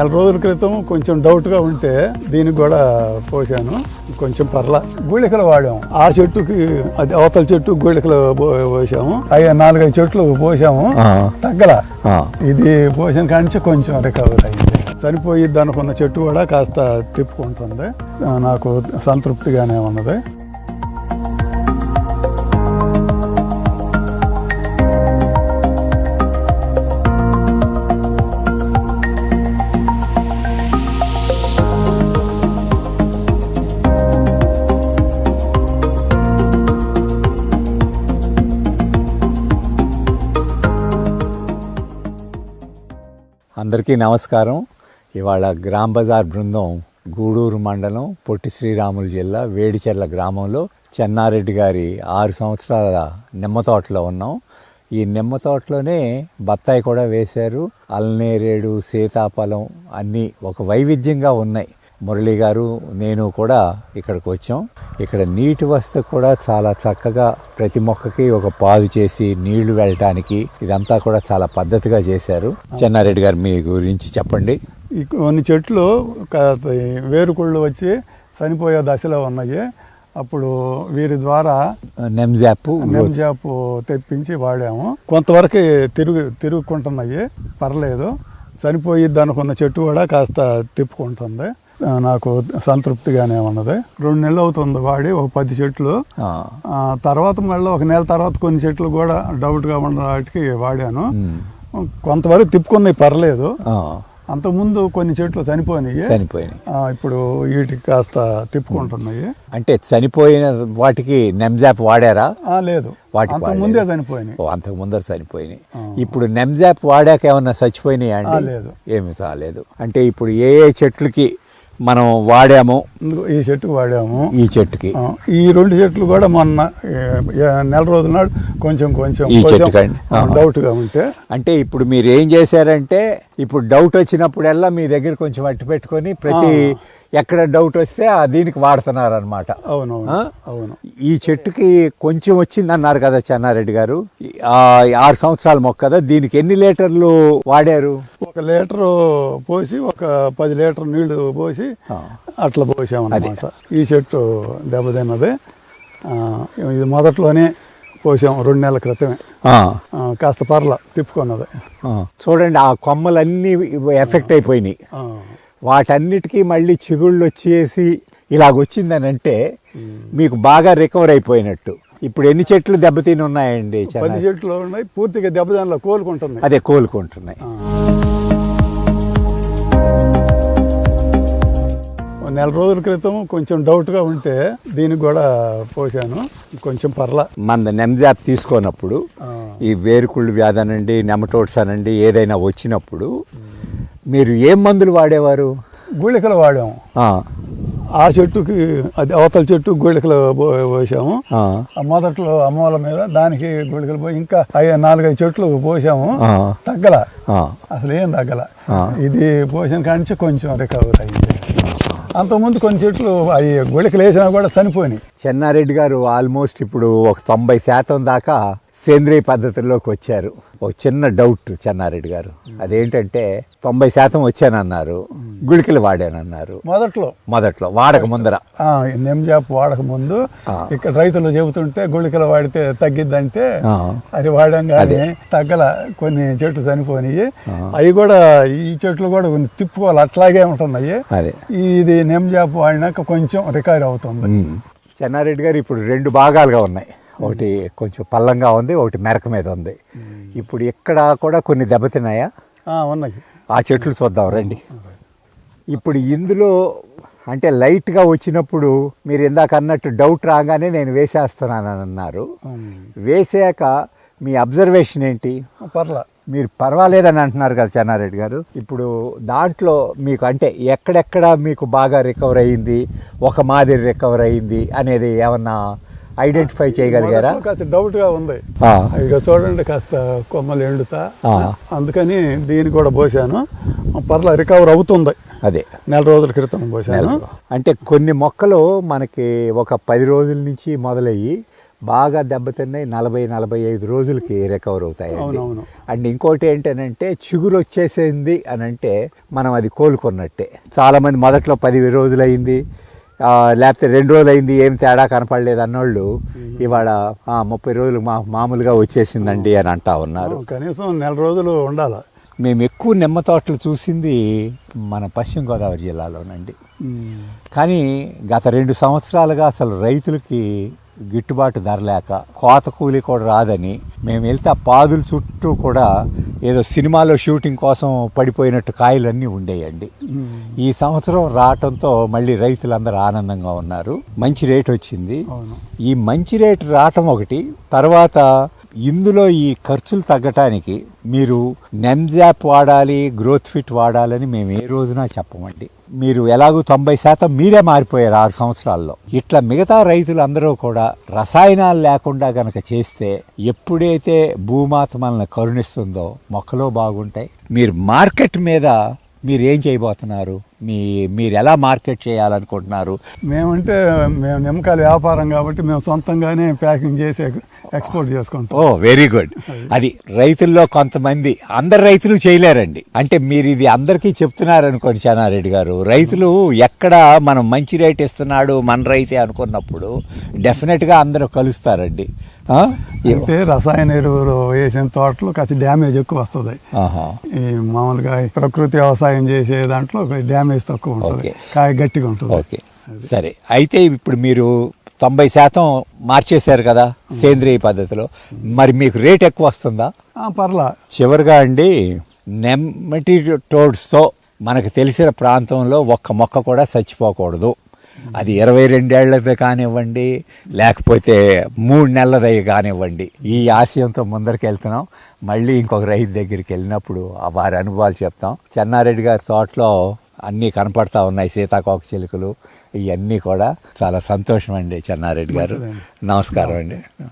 నెల రోజుల క్రితం కొంచెం డౌట్గా ఉంటే దీనికి కూడా పోసాను. కొంచెం పర్ల. గూళికలు వాడాము ఆ చెట్టుకి అది అవతల చెట్టు గూళికలు పోసాము. అయ్యా నాలుగైదు చెట్లు పోసాము. తగ్గల. ఇది పోసిన కానించి కొంచెం రికవర్ అయింది. చనిపోయిద్ది అనుకున్న చెట్టు కూడా కాస్త తిప్పుకుంటుంది. నాకు సంతృప్తిగానే ఉన్నది. అందరికీ నమస్కారం. ఇవాళ గ్రామ్ బజార్ బృందం గూడూరు మండలం పొట్టి శ్రీరాములు జిల్లా వేడిచెర్ల గ్రామంలో చెన్నారెడ్డి గారి ఆరు సంవత్సరాల నిమ్మ తోటలో ఉన్నాం. ఈ నిమ్మ తోటలోనే బత్తాయి కూడా వేశారు. అల్నేరేడు సీతాఫలం అన్నీ ఒక వైవిధ్యంగా ఉన్నాయి. మురళి గారు నేను కూడా ఇక్కడికి వచ్చాం. ఇక్కడ నీటి వసతి కూడా చాలా చక్కగా ప్రతి మొక్కకి ఒక పాదు చేసి నీళ్ళు వెళ్ళటానికి ఇదంతా కూడా చాలా పద్ధతిగా చేశారు. చెన్నారెడ్డి గారు మీ గురించి చెప్పండి. కొన్ని చెట్లు వేరుకుళ్ళు వచ్చి చనిపోయే దశలో ఉన్నాయి. అప్పుడు వీరి ద్వారా నెమ్జాప్ నెమ్జాప్ తెప్పించి వాడాము. కొంతవరకు తిరుగు తిరుగుకుంటున్నాయి. పర్లేదు. చనిపోయిద్ది అనుకున్న చెట్టు కూడా కాస్త తిప్పుకుంటుంది. నాకు సంతృప్తిగానే ఉన్నది. రెండు నెలలు అవుతుంది వాడి ఒక పది చెట్లు. తర్వాత మళ్ళీ ఒక నెల తర్వాత కొన్ని చెట్లు కూడా డౌట్గా ఉన్న వాటికి వాడాను. కొంతవరకు తిప్పుకున్నాయి పర్లేదు. అంతకుముందు కొన్ని చెట్లు చనిపోయినాయి. చనిపోయినాయి. ఇప్పుడు వీటికి కాస్త తిప్పుకుంటున్నాయి. అంటే చనిపోయిన వాటికి నెమ్జాప్ వాడారా? లేదు. వాటికి. ముందే చనిపోయినాయి. అంతకు ముందర చనిపోయినాయి. ఇప్పుడు నెమ్జాప్ వాడాక ఏమన్నా చచ్చిపోయినాయి అండి? లేదు. ఏమి కాలేదు అంటే ఇప్పుడు ఏ ఏ చెట్లకి మనం వాడాము. ఈ చెట్టుకు వాడాము. ఈ చెట్టుకి. ఈ రెండు చెట్లు కూడా మొన్న నెల రోజుల నాడు కొంచెం కొంచెం ఈ ఆహా. డౌట్గా ఉంటే. అంటే ఇప్పుడు మీరు ఏం చేశారంటే ఇప్పుడు డౌట్ వచ్చినప్పుడల్లా మీ దగ్గర కొంచెం అట్టి పెట్టుకొని ప్రతి ఎక్కడ డౌట్ వస్తే ఆ దీనికి వాడుతున్నారు అనమాట అవునవును. ఆ? అవును. ఈ చెట్టుకి కొంచెం వచ్చింది అన్నారు కదా చెన్నారెడ్డి గారు. ఆరు సంవత్సరాల మొక్క కదా దీనికి ఎన్ని లీటర్లు వాడారు? ఒక లీటరు పోసి ఒక పది లీటర్ నీళ్ళు పోసి. అట్లా పోసామన్నమాట. ఈ చెట్టు దెబ్బతిన్నది. ఇది మొదట్లోనే పోసాం రెండు నెలల క్రితమే. కాస్త పర్ల తిప్పుకున్నది. చూడండి ఆ కొమ్మలన్నీ ఎఫెక్ట్ అయిపోయినాయి. వాటన్నిటికీ మళ్ళీ చిగుళ్ళు వచ్చేసి ఇలాగొచ్చిందని అంటే మీకు బాగా రికవర్ అయిపోయినట్టు. ఇప్పుడు ఎన్ని చెట్లు దెబ్బతిని ఉన్నాయండి పది? చెట్లు ఉన్నాయి పూర్తిగా దెబ్బదానిలో కోలుకుంటున్నాయి. అదే కోలుకుంటున్నాయి. నెల రోజుల క్రితం కొంచెం డౌట్గా ఉంటే దీనికి కూడా పోసాను కొంచెం పర్ల. మన నెమ్జాప్ తీసుకోనప్పుడు. ఈ వేరుకుళ్ళు వ్యాధి అనండి నెమటోడ్స్ అనండి ఏదైనా వచ్చినప్పుడు మీరు ఏం మందులు వాడేవారు? గూళికలు వాడాము. ఆ, చెట్టుకి అది అవతల చెట్టు గూళికలు పోసాము. మొదట్లో అమ్మవాళ్ళ మీద దానికి గూళికలు పోయి ఇంకా అయ్యా నాలుగైదు చెట్లు పోసాము. తగ్గల. అసలు ఏం తగ్గల. ఇది పోసిన కానించి కొంచెం రికవర్ అయింది. అంతకుముందు కొన్ని చెట్లు అవి గొళికలు వేసినా కూడా చనిపోయినాయి. చెన్నారెడ్డి గారు ఆల్మోస్ట్ ఇప్పుడు ఒక తొంభై శాతం దాకా సేంద్రియ పద్ధతిలోకి వచ్చారు. ఒక చిన్న డౌట్ చెన్నారెడ్డి గారు. అదేంటంటే తొంభై శాతం వచ్చానన్నారు. గుళికలు వాడానన్నారు. మొదట్లో. మొదట్లో వాడక ముందర. నెమ్జాప్ వాడక ముందు. ఇక్కడ రైతులు చెబుతుంటే గుళికలు వాడితే తగ్గిద్దంటే. అది వాడంగానే తగ్గల కొన్ని చెట్లు చనిపోయినాయి అవి కూడా ఈ చెట్లు కూడా కొన్ని తిప్పుకోవాలి. అట్లాగే ఉంటున్నాయి. అదే. ఇది నెమ్జాప్ వాడినాక కొంచెం రికవర్ అవుతుంది. చెన్నారెడ్డి గారు ఇప్పుడు రెండు భాగాలుగా ఉన్నాయి. ఒకటి కొంచెం పల్లంగా ఉంది ఒకటి మెరక మీద ఉంది. ఇప్పుడు ఇక్కడ కూడా కొన్ని దెబ్బతిన్నాయా? ఆ, ఉన్నాయి. ఆ చెట్లు చూద్దాం రండి. ఇప్పుడు ఇందులో అంటే లైట్గా వచ్చినప్పుడు మీరు ఇందాక అన్నట్టు డౌట్ రాగానే నేను వేసేస్తున్నానని అన్నారు. వేసాక మీ అబ్జర్వేషన్ ఏంటి? పర్ల. మీరు పర్వాలేదని అంటున్నారు కదా చెన్నారెడ్డి గారు. ఇప్పుడు దాంట్లో మీకు అంటే ఎక్కడెక్కడ మీకు బాగా రికవర్ అయ్యింది ఒక మాదిరి రికవర్ అయ్యింది అనేది ఏమన్నా ఐడెంటిఫై చేయగలిగారా? కాస్త డౌట్గా ఉంది ఇక చూడండి కాస్త కొమ్మలు ఎండుతా. అందుకని దీన్ని కూడా పోసాను. పర్ల రికవర్ అవుతుంది. అదే. నెల రోజుల క్రితం పోసాను. అంటే కొన్ని మొక్కలు మనకి ఒక పది రోజుల నుంచి మొదలయ్యి బాగా దెబ్బతిన్నాయి. నలభై నలభై ఐదు రోజులకి రికవర్ అవుతాయండి. అవునవును. అండ్ ఇంకోటి ఏంటనంటే చిగురు వచ్చేసింది అని అంటే మనం అది కోలుకున్నట్టే. చాలా మంది మొదట్లో పది రోజులు అయింది లేకపోతే రెండు రోజులు అయింది ఏం తేడా కనపడలేదు అన్నోళ్ళు. ఇవాళ "ఆ, ముప్పై రోజులు మా మామూలుగా వచ్చేసిందండి అని అంటా ఉన్నారు. కనీసం నెల రోజులు ఉండాలి. మేము ఎక్కువ నిమ్మ తోటలు చూసింది మన పశ్చిమ గోదావరి జిల్లాలోనండి. కానీ గత రెండు సంవత్సరాలుగా అసలు రైతులకి గిట్టుబాటు ధర లేక కోత కూలి కూడా రాదని మేము వెళ్తే ఆ పాదుల చుట్టూ కూడా ఏదో సినిమాలో షూటింగ్ కోసం పడిపోయినట్టు కాయలన్నీ ఉండేయండి. ఈ సంవత్సరం రావటంతో మళ్ళీ రైతులందరూ ఆనందంగా ఉన్నారు. మంచి రేట్ వచ్చింది. ఈ మంచి రేటు రావటం ఒకటి తర్వాత ఇందులో ఈ ఖర్చులు తగ్గటానికి మీరు నెమ్జాప్ వాడాలి గ్రోత్ ఫిట్ వాడాలని మేము ఏ రోజున చెప్పమండి. మీరు ఎలాగూ తొంభై శాతం మీరే మారిపోయారు ఆరు సంవత్సరాల్లో. ఇట్లా మిగతా రైతులు అందరూ కూడా రసాయనాలు లేకుండా గనక చేస్తే ఎప్పుడైతే భూమాత మనల్ని కరుణిస్తుందో మొక్కలు బాగుంటాయి. మీరు మార్కెట్ మీద మీరు ఏం చేయబోతున్నారు? మీ మీరు ఎలా మార్కెట్ చేయాలనుకుంటున్నారు? మేమంటే మేము నిమ్మకాయల వ్యాపారం కాబట్టి మేము సొంతంగానే ప్యాకింగ్ చేసి ఎక్స్పోర్ట్ చేసుకుంటాం. Oh very good. అది రైతుల్లో కొంతమంది అందరు రైతులు చేయలేరండి. అంటే మీరు ఇది అందరికీ చెప్తున్నారు అనుకోండి చానారెడ్డి గారు. రైతులు ఎక్కడ మనం మంచి రేట్ ఇస్తున్నాడు మన రైతే అనుకున్నప్పుడు డెఫినెట్గా అందరూ కలుస్తారండి? అంటే రసాయన ఎరువులు వేసిన తోటలు కాస్త డ్యామేజ్ ఎక్కువ వస్తుంది. మామూలుగా ప్రకృతి వ్యవసాయం చేసే దాంట్లో డ్యామేజ్ తక్కువ ఉంటుంది. కాయ గట్టిగా ఉంటుంది. ఓకే. సరే. అయితే ఇప్పుడు మీరు తొంభై శాతం మార్చేశారు కదా సేంద్రియ పద్ధతిలో. మరి మీకు రేట్ ఎక్కువ వస్తుందా? పర్లా. చివరిగా అండి నెమ్మటిటోడ్స్తో మనకు తెలిసిన ప్రాంతంలో ఒక్క మొక్క కూడా చచ్చిపోకూడదు. అది ఇరవై రెండేళ్ళది కానివ్వండి లేకపోతే మూడు నెలలది కానివ్వండి. ఈ ఆశయంతో ముందరికి వెళ్తున్నాం. మళ్ళీ ఇంకొక రైతు దగ్గరికి వెళ్ళినప్పుడు ఆ వారి అనుభవాలు చెప్తాం. చెన్నారెడ్డి గారి తోటలో అన్నీ కనపడతా ఉన్నాయి సీతాకోక చిలుకలు ఇవన్నీ కూడా. చాలా సంతోషం అండి చెన్నారెడ్డి గారు. నమస్కారం అండి.